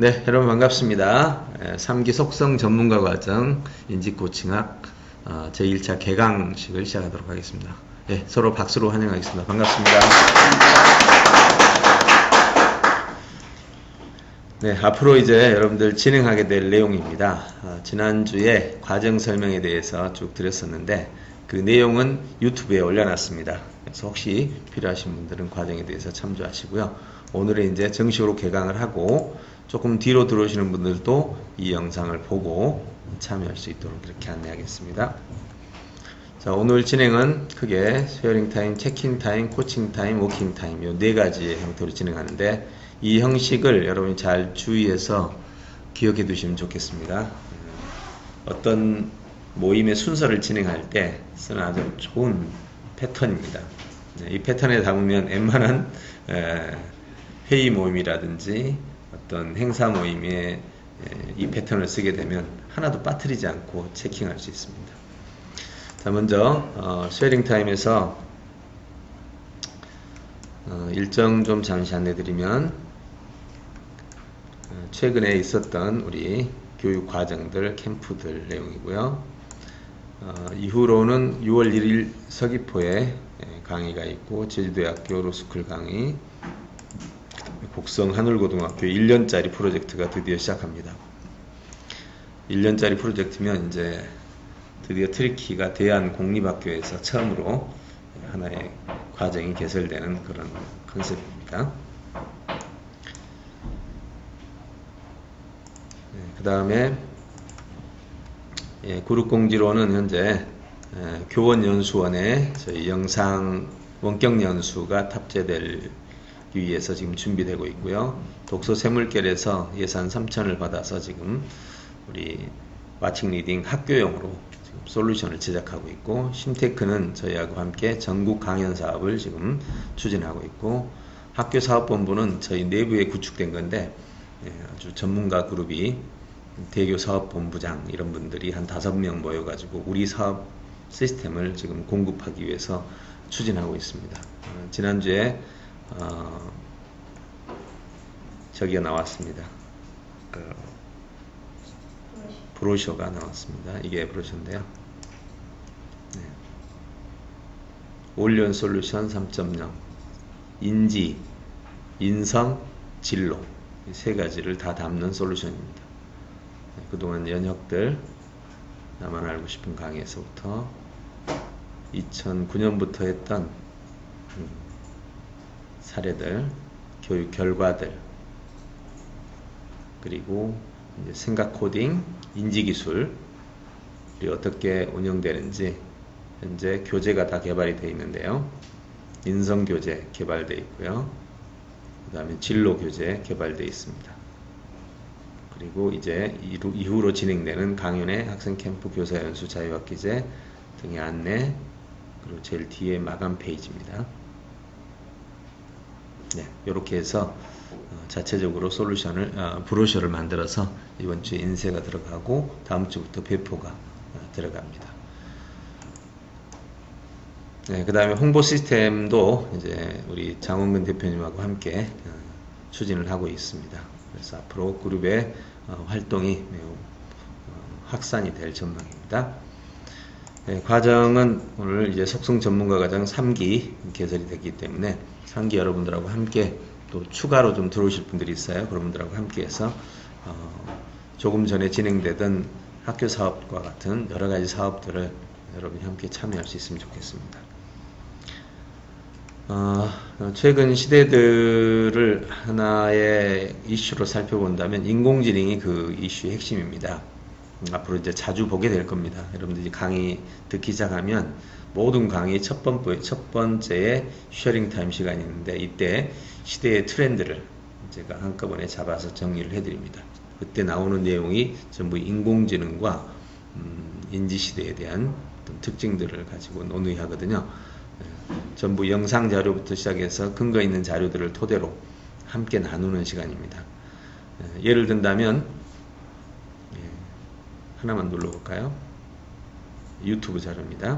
네, 여러분 반갑습니다. 3기 속성 전문가 과정 인지 코칭학 어, 제1차 개강식을 시작하도록 하겠습니다. 네, 서로 박수로 환영하겠습니다. 반갑습니다. 네, 앞으로 이제 여러분들 진행하게 될 내용입니다. 어, 지난주에 과정 설명에 대해서 쭉 드렸었는데 그 내용은 유튜브에 올려놨습니다. 그래서 혹시 필요하신 분들은 과정에 대해서 참조하시고요. 오늘은 이제 정식으로 개강을 하고 조금 뒤로 들어오시는 분들도 이 영상을 보고 참여할 수 있도록 이렇게 안내하겠습니다. 자, 오늘 진행은 크게 쉐어링 타임, 체킹 타임, 코칭 타임, 워킹 타임 이 네 가지의 형태로 진행하는데 이 형식을 여러분이 잘 주의해서 기억해 두시면 좋겠습니다. 어떤 모임의 순서를 진행할 때 쓰는 아주 좋은 패턴입니다. 네, 이 패턴에 담으면 웬만한 회의 모임이라든지 어떤 행사 모임에 이 패턴을 쓰게 되면 하나도 빠뜨리지 않고 체킹할 수 있습니다. 자, 먼저 어, 쉐어링 타임에서 어, 일정 좀 잠시 안내드리면 어, 최근에 있었던 우리 교육 과정들, 캠프들 내용이고요. 어, 이후로는 6월 1일 서귀포에 강의가 있고 제주대학교 로스쿨 강의, 곡성 한울고등학교 1년짜리 프로젝트가 드디어 시작합니다. 1년짜리 프로젝트면 이제 드디어 트리키가 대한공립학교에서 처음으로 하나의 과정이 개설되는 그런 컨셉입니다. 네, 그 다음에 예, 그룹공지로는 현재 예, 교원연수원에 저희 영상 원격 연수가 탑재될 위해서 지금 준비되고 있고요. 독서 세물결에서 예산 3천을 받아서 지금 우리 와칭 리딩 학교용으로 지금 솔루션을 제작하고 있고 심테크는 저희하고 함께 전국 강연 사업을 지금 추진하고 있고 학교 사업본부는 저희 내부에 구축된 건데 예, 아주 전문가 그룹이 대교 사업본부장 이런 분들이 한 다섯 명 모여가지고 우리 사업 시스템을 지금 공급하기 위해서 추진하고 있습니다. 어, 지난주에 어, 저기가 나왔습니다. 그 브로셔가 나왔습니다. 이게 브로셔인데요. 네. 올리온 솔루션 3.0 인지, 인성, 진로 이 세 가지를 다 담는 솔루션입니다. 네, 그동안 연혁들 나만 알고 싶은 강의에서부터 2009년부터 했던 음, 사례들, 교육 결과들, 그리고 생각 코딩, 인지 기술이 어떻게 운영되는지 현재 교재가 다 개발이 되어 있는데요. 인성 교재 개발되어 있고요. 그 다음에 진로 교재 개발되어 있습니다. 그리고 이제 이후로 진행되는 강연의 학생 캠프 교사 연수 자유학기제 등의 안내 그리고 제일 뒤에 마감 페이지입니다. 네, 이렇게 해서 어, 자체적으로 솔루션을 어, 브로셔를 만들어서 이번 주에 인쇄가 들어가고 다음 주부터 배포가 어, 들어갑니다. 네, 그 다음에 홍보 시스템도 이제 우리 장원근 대표님하고 함께 어, 추진을 하고 있습니다. 그래서 앞으로 그룹의 어, 활동이 매우 어, 확산이 될 전망입니다. 네, 과정은 오늘 이제 속성 전문가 과정 3기 개설이 됐기 때문에 3기 여러분들하고 함께 또 추가로 좀 들어오실 분들이 있어요. 그런 분들하고 함께 해서 어, 조금 전에 진행되던 학교 사업과 같은 여러 가지 사업들을 여러분이 함께 참여할 수 있으면 좋겠습니다. 어, 최근 시대들을 하나의 이슈로 살펴본다면 인공지능이 그 이슈의 핵심입니다. 앞으로 이제 자주 보게 될 겁니다. 여러분들이 강의 듣기 시작하면 모든 강의 첫 번째, 첫 번째에 쉐어링 타임 시간이 있는데 이때 시대의 트렌드를 제가 한꺼번에 잡아서 정리를 해드립니다. 그때 나오는 내용이 전부 인공지능과 음, 인지 시대에 대한 특징들을 가지고 논의하거든요. 전부 영상 자료부터 시작해서 근거 있는 자료들을 토대로 함께 나누는 시간입니다. 예를 든다면 예, 하나만 눌러볼까요? 유튜브 자료입니다.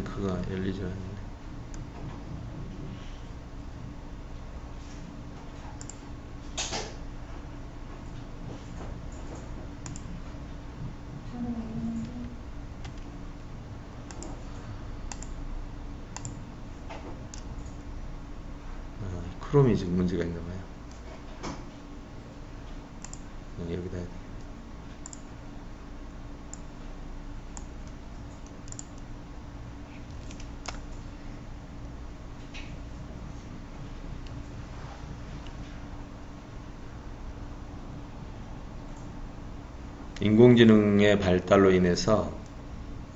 링크가 열리지 않네. 아, 크롬이 지금 문제가 있나 봐요. 네, 여기다 해야 돼. 인공지능의 발달로 인해서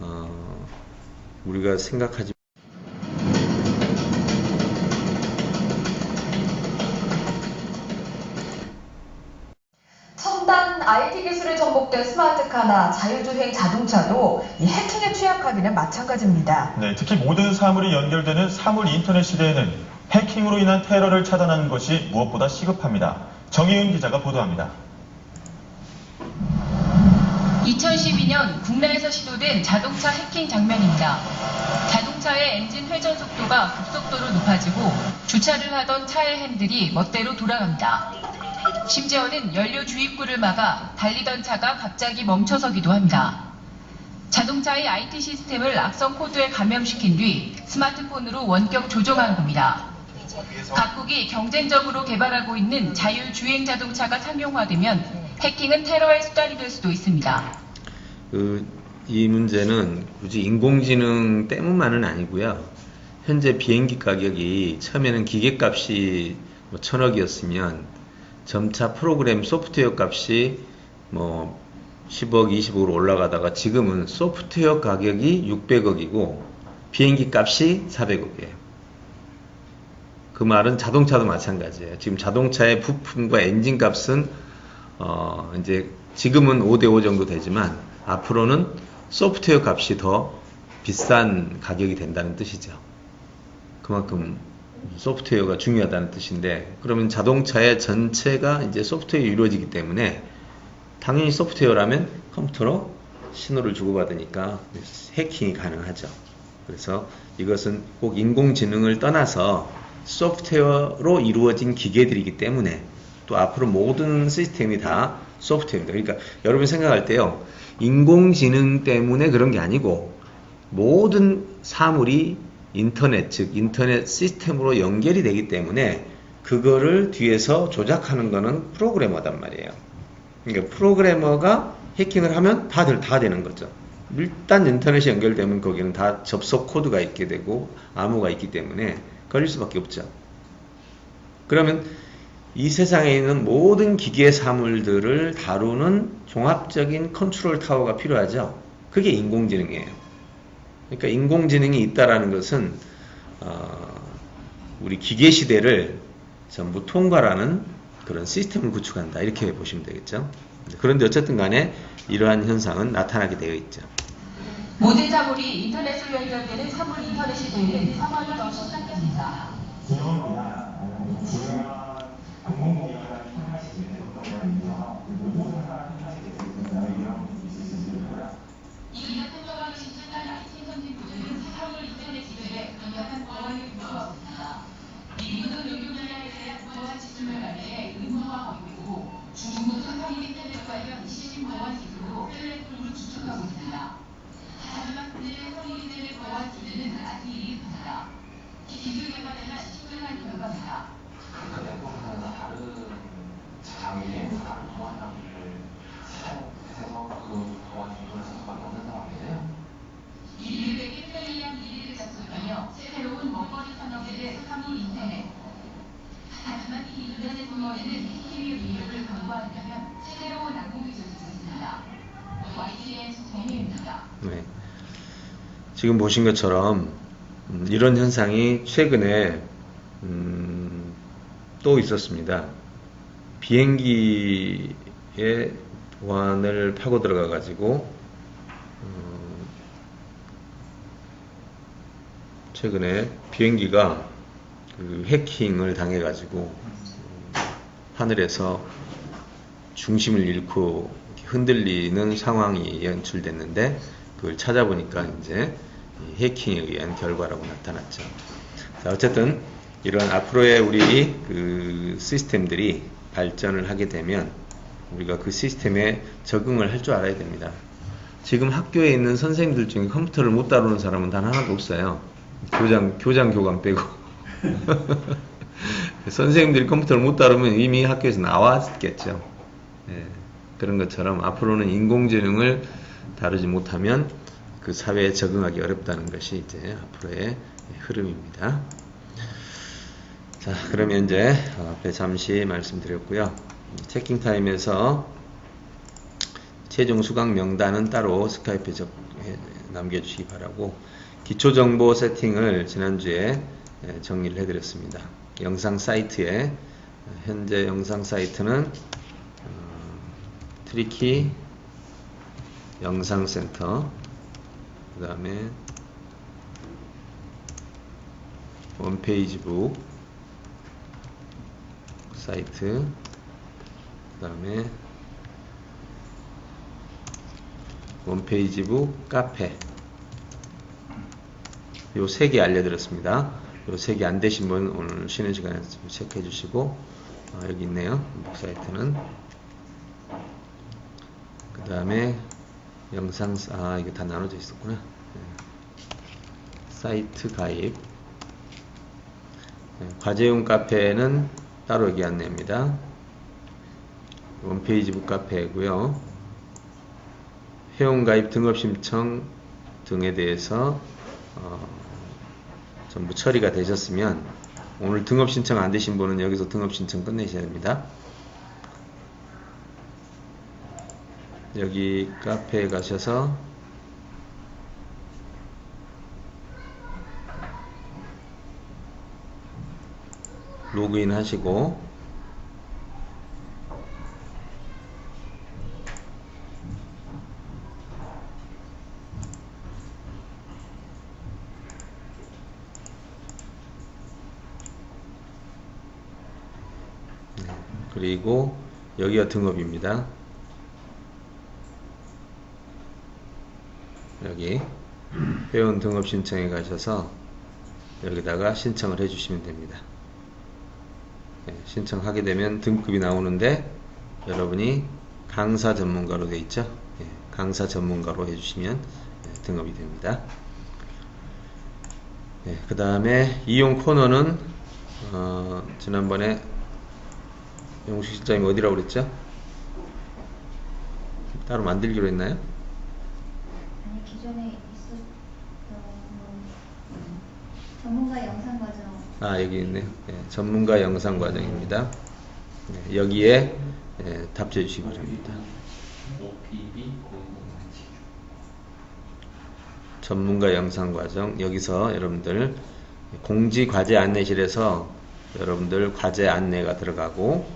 어, 우리가 생각하지 첨단 IT 기술에 접목된 스마트카나 자율주행 자동차도 이 해킹에 취약하기는 마찬가지입니다. 네, 특히 모든 사물이 연결되는 사물 인터넷 시대에는 해킹으로 인한 테러를 차단하는 것이 무엇보다 시급합니다. 정혜윤 기자가 보도합니다. 2012년 국내에서 시도된 자동차 해킹 장면입니다. 자동차의 엔진 회전 속도가 급속도로 높아지고 주차를 하던 차의 핸들이 멋대로 돌아갑니다. 심지어는 연료 주입구를 막아 달리던 차가 갑자기 멈춰서기도 합니다. 자동차의 IT 시스템을 악성 코드에 감염시킨 뒤 스마트폰으로 원격 조종한 겁니다. 각국이 경쟁적으로 개발하고 있는 자율주행 자동차가 상용화되면 해킹은 테러의 수단이 될 수도 있습니다. 그, 이 문제는 굳이 인공지능 때문만은 아니고요. 현재 비행기 가격이 처음에는 기계값이 뭐 천억이었으면 점차 프로그램 소프트웨어 값이 뭐 10억, 20억으로 올라가다가 지금은 소프트웨어 가격이 600억이고 비행기 값이 400억이에요. 그 말은 자동차도 마찬가지예요. 지금 자동차의 부품과 엔진 값은 어 이제 지금은 5대5 정도 되지만 앞으로는 소프트웨어 값이 더 비싼 가격이 된다는 뜻이죠. 그만큼 소프트웨어가 중요하다는 뜻인데 그러면 자동차의 전체가 이제 소프트웨어 이루어지기 때문에 당연히 소프트웨어라면 컴퓨터로 신호를 주고받으니까 해킹이 가능하죠. 그래서 이것은 꼭 인공지능을 떠나서 소프트웨어로 이루어진 기계들이기 때문에 또 앞으로 모든 시스템이 다 소프트웨어입니다. 그러니까 여러분 생각할 때요. 인공지능 때문에 그런 게 아니고 모든 사물이 인터넷, 즉 인터넷 시스템으로 연결이 되기 때문에 그거를 뒤에서 조작하는 거는 프로그래머단 말이에요. 그러니까 프로그래머가 해킹을 하면 다들 다 되는 거죠. 일단 인터넷이 연결되면 거기는 다 접속 코드가 있게 되고 암호가 있기 때문에 걸릴 수밖에 없죠. 그러면 이 세상에 있는 모든 기계 사물들을 다루는 종합적인 컨트롤 타워가 필요하죠. 그게 인공지능이에요. 그러니까 인공지능이 있다라는 것은 어, 우리 기계 시대를 전부 통과라는 그런 시스템을 구축한다 이렇게 보시면 되겠죠. 그런데 어쨌든 간에 이러한 현상은 나타나게 되어 있죠. 모든 사물이 인터넷으로 연결되는 사물 인터넷 시대에는 상황이 더 심각합니다. 啊，某某，他写的这个论文，你知道吗？ 네. 지금 보신 것처럼 음, 이런 현상이 최근에 음, 또 있었습니다. 비행기에 보안을 파고 들어가 가지고 음, 최근에 비행기가 그 해킹을 당해 가지고 하늘에서 중심을 잃고 흔들리는 상황이 연출됐는데 그걸 찾아보니까 이제 이 해킹에 의한 결과라고 나타났죠. 자, 어쨌든 이런 앞으로의 우리 그 시스템들이 발전을 하게 되면 우리가 그 시스템에 적응을 할 줄 알아야 됩니다. 지금 학교에 있는 선생님들 중에 컴퓨터를 못 다루는 사람은 단 하나도 없어요. 교장, 교장 교관 빼고. 선생님들이 컴퓨터를 못 다루면 이미 학교에서 나왔겠죠. 예, 그런 것처럼 앞으로는 인공지능을 다루지 못하면 그 사회에 적응하기 어렵다는 것이 이제 앞으로의 흐름입니다. 자, 그러면 이제 앞에 잠시 말씀드렸고요. 체킹 타임에서 최종 수강 명단은 따로 스카이프에 적- 에, 남겨주시기 바라고 기초 정보 세팅을 지난주에 에, 정리를 해드렸습니다. 영상 사이트에 어, 현재 영상 사이트는 어, 트리키 영상센터 그 다음에 원페이지북 사이트 그 다음에 원페이지북 카페 요 세 개 알려드렸습니다. 요 세 개 안 되신 분 오늘 쉬는 시간에 좀 체크해 주시고 어, 여기 있네요. 북 사이트는 그 다음에 영상 아 이게 다 나눠져 있었구나. 네. 사이트 가입 네, 과제용 카페는 따로 여기 안내입니다. 원페이지 북 카페고요. 회원 가입 등업 신청 등에 대해서 어, 전부 처리가 되셨으면 오늘 등업 신청 안 되신 분은 여기서 등업 신청 끝내셔야 됩니다. 여기 카페에 가셔서 로그인 하시고 그리고 여기가 등업입니다. 여기 회원 등업 신청에 가셔서 여기다가 신청을 해주시면 됩니다. 네, 신청하게 되면 등급이 나오는데 여러분이 강사 전문가로 되어 있죠. 네, 강사 전문가로 해주시면 네, 등업이 됩니다. 그 다음에 이용 코너는 어, 지난번에 영식 실장님 어디라고 그랬죠? 따로 만들기로 했나요? 기존에 있었던 뭐 전문가 영상 과정 아 여기 있네요. 예, 전문가 영상 과정입니다. 네, 여기에 예, 답해 주시기 바랍니다. OPB 007 전문가 영상 과정 여기서 여러분들 공지 과제 안내실에서 여러분들 과제 안내가 들어가고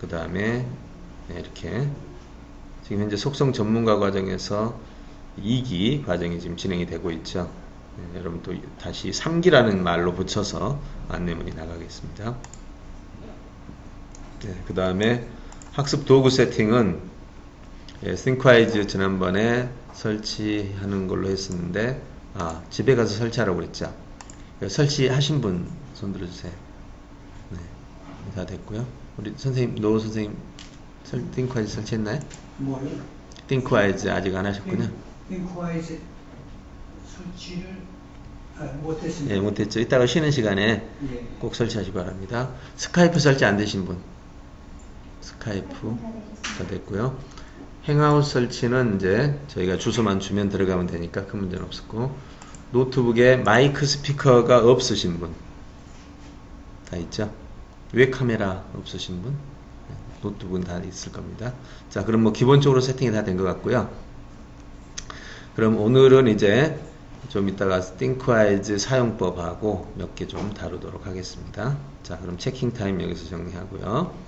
그 다음에 이렇게 지금 현재 속성 전문가 과정에서 2기 과정이 지금 진행이 되고 있죠. 네, 여러분 또 다시 3기라는 말로 붙여서 안내문이 나가겠습니다. 네, 그 다음에 학습 도구 세팅은 예, 싱크와이즈 지난번에 설치하는 걸로 했었는데 아 집에 가서 설치하라고 그랬죠. 예, 설치하신 분 손 들어 주세요. 네, 다 됐고요. 우리 선생님 노 선생님 설, 싱크와이즈 설치했나요? 뭐요? 싱크와이즈 아직 안 하셨군요. 잉크와이즈 설치를 아, 못했습니다. 예, 못했죠. 이따가 쉬는 시간에 예. 꼭 설치하시기 바랍니다. 스카이프 설치 안 되신 분 스카이프 다 되셨습니다. 다 됐고요. 행아웃 설치는 이제 저희가 주소만 주면 들어가면 되니까 큰 문제는 없었고 노트북에 마이크 스피커가 없으신 분 다 있죠? 왜 카메라 없으신 분? 네, 노트북은 다 있을 겁니다. 자, 그럼 뭐 기본적으로 세팅이 다 된 것 같고요. 그럼 오늘은 이제 좀 이따가 띵크와이즈 사용법하고 몇 개 좀 다루도록 하겠습니다. 자, 그럼 체킹 타임 여기서 정리하고요.